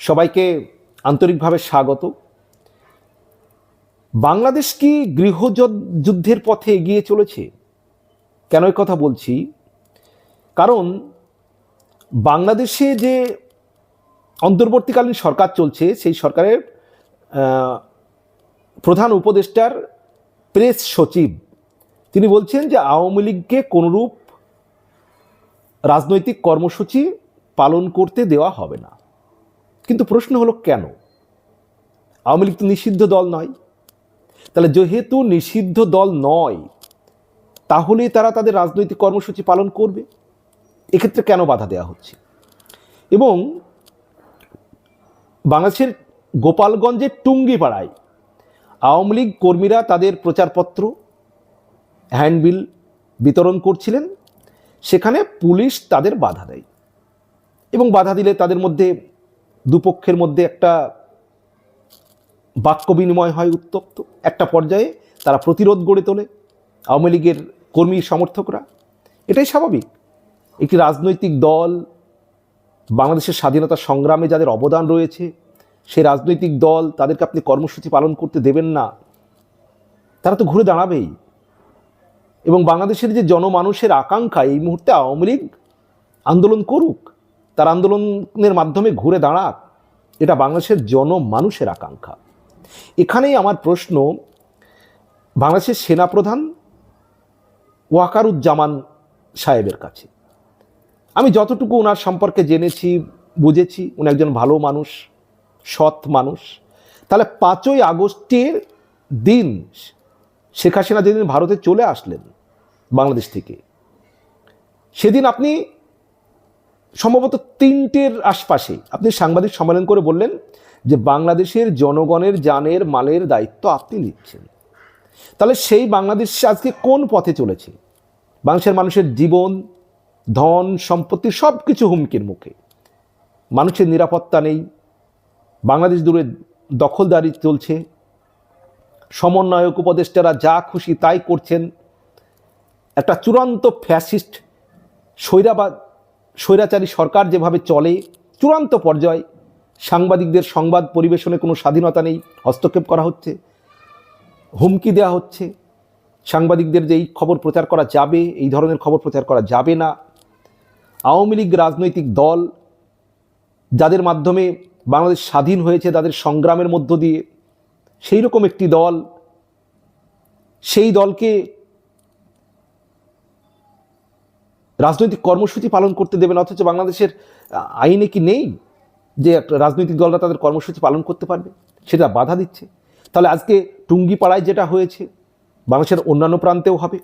সবাইকে আন্তরিকভাবে স্বাগত। বাংলাদেশ কি গৃহযুদ্ধের পথে এগিয়ে চলেছে? কেন কথা বলছি? কারণ বাংলাদেশে যে অন্তর্বর্তীকালীন সরকার চলছে, সেই সরকারের প্রধান উপদেষ্টার প্রেস সচিব, তিনি বলছেন যে আওয়ামী লীগকে কোনরূপ রাজনৈতিক কর্মসূচি পালন করতে দেওয়া হবে না। কিন্তু প্রশ্ন হলো কেন? আওয়ামী লীগ তো নিষিদ্ধ দল নয়। তাহলে যেহেতু নিষিদ্ধ দল নয় তাহলে তারা তাদের রাজনৈতিক কর্মসূচি পালন করবে। এক্ষেত্রে কেন বাধা দেওয়া হচ্ছে? এবং বাংলাদেশের গোপালগঞ্জের টুঙ্গিপাড়ায় আওয়ামী লীগ কর্মীরা তাদের প্রচারপত্র, হ্যান্ডবিল বিতরণ করছিলেন। সেখানে পুলিশ তাদের বাধা দেয়। এবং বাধা দিলে তাদের মধ্যে দুপক্ষের মধ্যে একটা বাক্য বিনিময় হয় উত্তপ্ত। একটা পর্যায়ে তারা প্রতিরোধ গড়ে তোলে আওয়ামী লীগের কর্মী সমর্থকরা। এটাই স্বাভাবিক। একটি রাজনৈতিক দল বাংলাদেশের স্বাধীনতা সংগ্রামে যাদের অবদান রয়েছে, সেই রাজনৈতিক দল তাদেরকে আপনি কর্মসূচি পালন করতে দেবেন না। তারা তো ঘুরে দাঁড়াবেই। এবং বাংলাদেশের যে জনমানুষের আকাঙ্ক্ষা, এই মুহূর্তে আওয়ামী লীগ আন্দোলন করুক। তার আন্দোলনের মাধ্যমে ঘুরে দাঁড়াক এটা বাংলাদেশের জনমানুষের আকাঙ্ক্ষা। এখানেই আমার প্রশ্ন, বাংলাদেশের সেনাপ্রধান ওয়াকারুজ্জামান সাহেবের কাছে। আমি যতটুকু ওনার সম্পর্কে জেনেছি, বুঝেছি, উনি একজন ভালো মানুষ, সৎ মানুষ। তাহলে পাঁচই আগস্টের দিন শেখ হাসিনা যেদিন ভারতে চলে আসলেন বাংলাদেশ থেকে, সেদিন আপনি সম্ভবত তিনটের আশপাশে আপনি সাংবাদিক সম্মেলন করে বললেন যে বাংলাদেশের জনগণের জানের মালের দায়িত্ব আপনি নিচ্ছেন। তাহলে সেই বাংলাদেশ আজকে কোন পথে চলেছে? বাংলাদেশের মানুষের জীবন, ধন, সম্পত্তি সব কিছু হুমকির মুখে। মানুষের নিরাপত্তা নেই। বাংলাদেশ দূরে দখলদারি চলছে। সমন্বয়ক উপদেষ্টারা যা খুশি তাই করছেন। একটা চূড়ান্ত ফ্যাসিস্ট, স্বৈরাবাদ স্বৈরাচারী সরকার যেভাবে চলে, চূড়ান্ত পর্যায়ে সাংবাদিকদের সংবাদ পরিবেশনে কোনো স্বাধীনতা নেই, হস্তক্ষেপ করা হচ্ছে, হুমকি দেওয়া হচ্ছে, সাংবাদিকদের যে এই খবর প্রচার করা যাবে, এই ধরনের খবর প্রচার করা যাবে না। আওয়ামী লীগ রাজনৈতিক দল যাদের মাধ্যমে বাংলাদেশ স্বাধীন হয়েছে, তাদের সংগ্রামের মধ্য দিয়ে, সেই রকম একটি দল, সেই দলকে রাজনৈতিক কর্মসূচি পালন করতে দেবেন, অথচ বাংলাদেশের আইনে কি নেই যে রাজনৈতিক দলরা তাদের কর্মসূচি পালন করতে পারবে? সেটা বাধা দিচ্ছে। তাহলে আজকে টুঙ্গিপাড়ায় যেটা হয়েছে, বাংলাদেশের অন্যান্য প্রান্তেও হবে।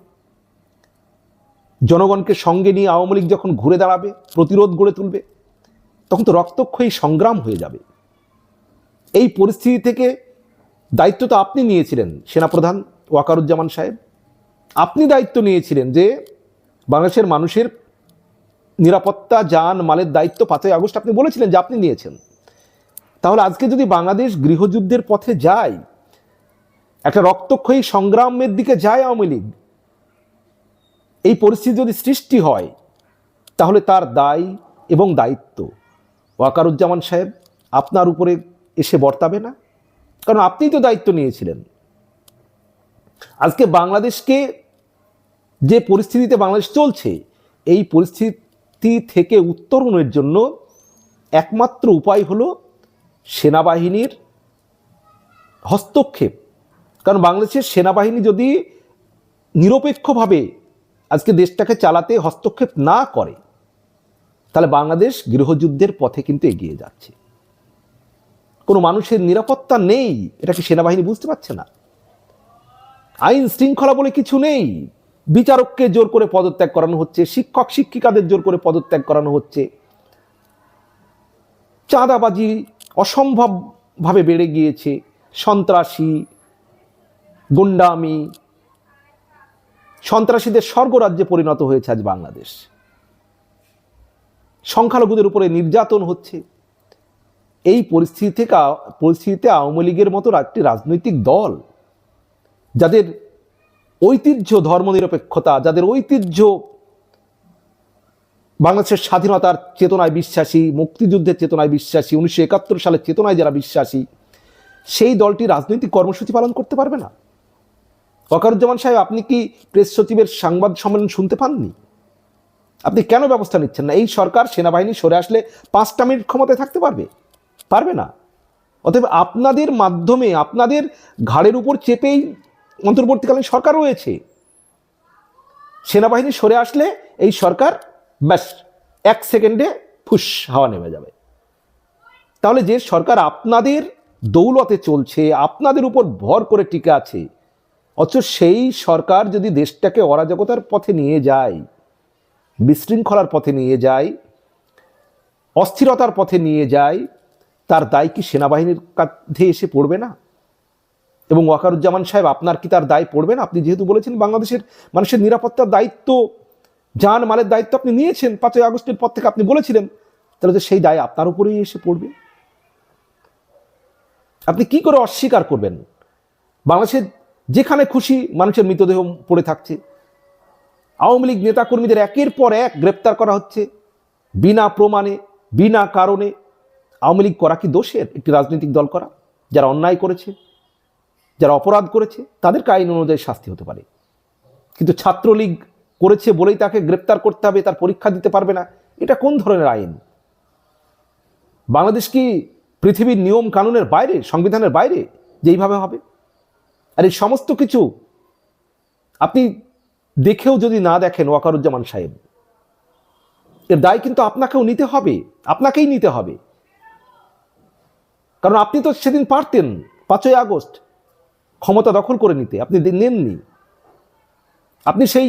জনগণকে সঙ্গে নিয়ে আওয়ামী লীগ যখন ঘুরে দাঁড়াবে, প্রতিরোধ গড়ে তুলবে, তখন তো রক্তক্ষয়ী সংগ্রাম হয়ে যাবে। এই পরিস্থিতি থেকে দায়িত্ব তো আপনি নিয়েছিলেন, সেনাপ্রধান ওয়াকারুজ্জামান সাহেব। আপনি দায়িত্ব নিয়েছিলেন যে বাংলাদেশের মানুষের নিরাপত্তা, যান, মালের দায়িত্ব পাঁচই আগস্ট আপনি বলেছিলেন যে আপনি নিয়েছেন। তাহলে আজকে যদি বাংলাদেশ গৃহযুদ্ধের পথে যায়, একটা রক্তক্ষয়ী সংগ্রামের দিকে যায় আওয়ামী লীগ, এই পরিস্থিতি যদি সৃষ্টি হয়, তাহলে তার দায় এবং দায়িত্ব। ওয়াকারুজ্জামান সাহেব, আপনার উপরে এসে বর্তাবে না? কারণ আপনিই তো দায়িত্ব নিয়েছিলেন। আজকে বাংলাদেশকে যে পরিস্থিতিতে বাংলাদেশ চলছে, এই পরিস্থিতি থেকে উত্তরণের জন্য একমাত্র উপায় হলো সেনাবাহিনীর হস্তক্ষেপ। কারণ বাংলাদেশের সেনাবাহিনী যদি নিরপেক্ষভাবে আজকে দেশটাকে চালাতে হস্তক্ষেপ না করে, তাহলে বাংলাদেশ গৃহযুদ্ধের পথে কিন্তু এগিয়ে যাচ্ছে। কোনো মানুষের নিরাপত্তা নেই, এটা কি সেনাবাহিনী বুঝতে পারছে না? আইন শৃঙ্খলা বলে কিছু নেই। বিচারককে জোর করে পদত্যাগ করানো হচ্ছে, শিক্ষক, শিক্ষিকাদের জোর করে পদত্যাগ করানো হচ্ছে। চাঁদাবাজি অসম্ভবভাবে বেড়ে গিয়েছে, সন্ত্রাসী, গুন্ডামি, সন্ত্রাসীদের স্বর্গরাজ্যে পরিণত হয়েছে আজ বাংলাদেশ। সংখ্যালঘুদের উপরে নির্যাতন হচ্ছে। এই পরিস্থিতি থেকে পরিস্থিতিতে আওয়ামী লীগের মতো একটি রাজনৈতিক দল, যাদের ঐতিহ্য, ধর্মনিরপেক্ষতা, যাদের ঐতিহ্য বাংলাদেশের স্বাধীনতার চেতনায় বিশ্বাসী, মুক্তিযুদ্ধের চেতনায় বিশ্বাসী, উনিশশো একাত্তর সালের চেতনায় যারা বিশ্বাসী, সেই দলটি রাজনৈতিক কর্মসূচি পালন করতে পারবে না। ওয়াকারুজ্জামান সাহেব, আপনি কি প্রেস সচিবের সংবাদ সম্মেলন শুনতে পাননি? আপনি কেন ব্যবস্থা নিচ্ছেন না? এই সরকার সেনাবাহিনী সরে আসলে পাঁচটা মিনিট ক্ষমতায় থাকতে পারবে? পারবে না। অতএব আপনাদের মাধ্যমে, আপনাদের ঘাড়ের উপর চেপেই অন্তর্বর্তীকালীন সরকার রয়েছে। সেনাবাহিনী সরে আসলে এই সরকার ব্যাস, এক সেকেন্ডে ফুস হাওয়া নেমে যাবে। তাহলে যে সরকার আপনাদের দৌলতে চলছে, আপনাদের উপর ভর করে টিকে আছে, অথচ সেই সরকার যদি দেশটাকে অরাজকতার পথে নিয়ে যায়, বিশৃঙ্খলার পথে নিয়ে যায়, অস্থিরতার পথে নিয়ে যায়, তার দায় কি সেনাবাহিনীর কাঁধে এসে পড়বে না? এবং ওয়াকারুজ্জামান সাহেব, আপনার কি তার দায় পড়বে না? আপনি যেহেতু বলেছেন বাংলাদেশের মানুষের নিরাপত্তার দায়িত্ব, যান মালের দায়িত্ব আপনি নিয়েছেন, পাঁচই আগস্টের পর থেকে আপনি বলেছিলেন, তাহলে তো সেই দায় আপনার উপরেই এসে পড়বে। আপনি কি করে অস্বীকার করবেন? বাংলাদেশের যেখানে খুশি মানুষের মৃতদেহ পড়ে থাকছে। আওয়ামী লীগ নেতাকর্মীদের একের পর এক গ্রেপ্তার করা হচ্ছে, বিনা প্রমাণে, বিনা কারণে। আওয়ামী লীগ করা কি দোষের? একটি রাজনৈতিক দল করা, যারা অন্যায় করেছে। যারা অপরাধ করেছে, তাদেরকে আইন অনুযায়ী শাস্তি হতে পারে। কিন্তু ছাত্রলীগ করেছে বলেই তাকে গ্রেপ্তার করতে হবে, তার পরীক্ষা দিতে পারবে না, এটা কোন ধরনের আইন? বাংলাদেশ কি পৃথিবীর নিয়ম কানুনের বাইরে, সংবিধানের বাইরে যেইভাবে হবে? আর এই সমস্ত কিছু আপনি দেখেও যদি না দেখেন, ওয়াকারুজ্জামান সাহেব, এর দায় কিন্তু আপনাকেও নিতে হবে, আপনাকেই নিতে হবে। কারণ আপনি তো সেদিন পারতেন, পাঁচই আগস্ট ক্ষমতা দখল করে নিতে, আপনি নেননি। আপনি সেই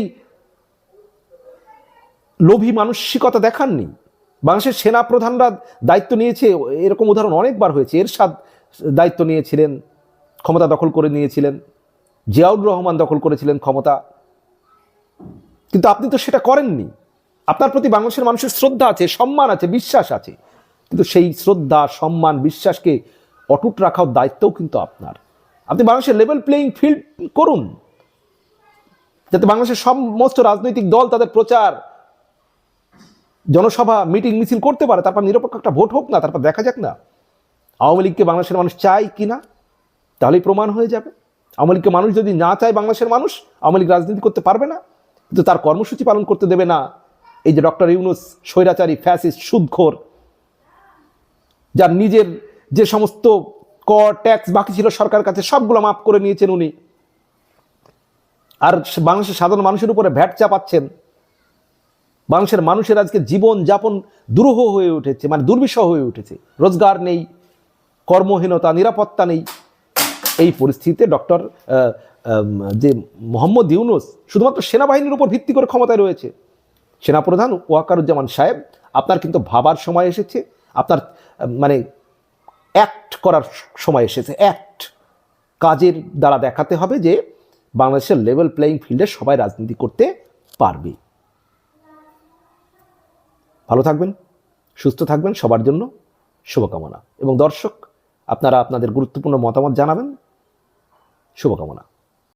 লোভী মানসিকতা দেখাননি। বাংলাদেশের সেনা প্রধানরা দায়িত্ব নিয়েছে, এরকম উদাহরণ অনেকবার হয়েছে। এরশাদ দায়িত্ব নিয়েছিলেন, ক্ষমতা দখল করে নিয়েছিলেন, জিয়াউর রহমান দখল করেছিলেন ক্ষমতা। কিন্তু আপনি তো সেটা করেননি। আপনার প্রতি বাংলাদেশের মানুষের শ্রদ্ধা আছে, সম্মান আছে, বিশ্বাস আছে। কিন্তু সেই শ্রদ্ধা, সম্মান, বিশ্বাসকে অটুট রাখার দায়িত্বও কিন্তু আপনার। আপনি বাংলাদেশের লেভেল প্লেয়িং ফিল্ড করুন। যাতে বাংলাদেশের সমস্ত রাজনৈতিক দল তাদের প্রচার, জনসভা মিটিং মিছিল করতে পারে, তারপর নিরপেক্ষ একটা ভোট হোক না, তারপর দেখা যাক না। আওয়ামী লীগকে বাংলাদেশের মানুষ চায় কি না, তাহলেই প্রমাণ হয়ে যাবে। আওয়ামী লীগকে মানুষ যদি না চায় বাংলাদেশের মানুষ, আওয়ামী লীগ রাজনীতি করতে পারবে না, কিন্তু তার কর্মসূচি পালন করতে দেবে না। এই যে ডক্টর ইউনুস, স্বৈরাচারী, ফ্যাসিস্ট, সুদখোর, যার নিজের যে সমস্ত কর ট্যাক্স বাকি ছিল সরকারের কাছে, সবগুলো মাফ করে নিয়েছেন উনি। আর বাংলাদেশের সাধারণ মানুষের উপরে ভ্যাট চাপাচ্ছেন। বাংলাদেশের মানুষের আজকে জীবন যাপন দুরূহ হয়ে উঠেছে মানে দুর্বিষহ হয়ে উঠেছে। রোজগার নেই, কর্মহীনতা, নিরাপত্তা নেই। এই পরিস্থিতিতে ডক্টর যে মোহাম্মদ ইউনুস শুধুমাত্র সেনাবাহিনীর উপর ভিত্তি করে ক্ষমতায় রয়েছে। সেনাপ্রধান ওয়াকারুজ্জামান সাহেব, আপনার কিন্তু ভাবার সময় এসেছে। আপনার মানে অ্যাক্ট করার সময় এসেছে। অ্যাক্ট কাজের দ্বারা দেখাতে হবে যে বাংলাদেশের লেভেল প্লেয়িং ফিল্ডে সবাই রাজনীতি করতে পারবে। ভালো থাকবেন, সুস্থ থাকবেন, সবার জন্য শুভকামনা। এবং দর্শক, আপনারা আপনাদের গুরুত্বপূর্ণ মতামত জানাবেন। শুভকামনা।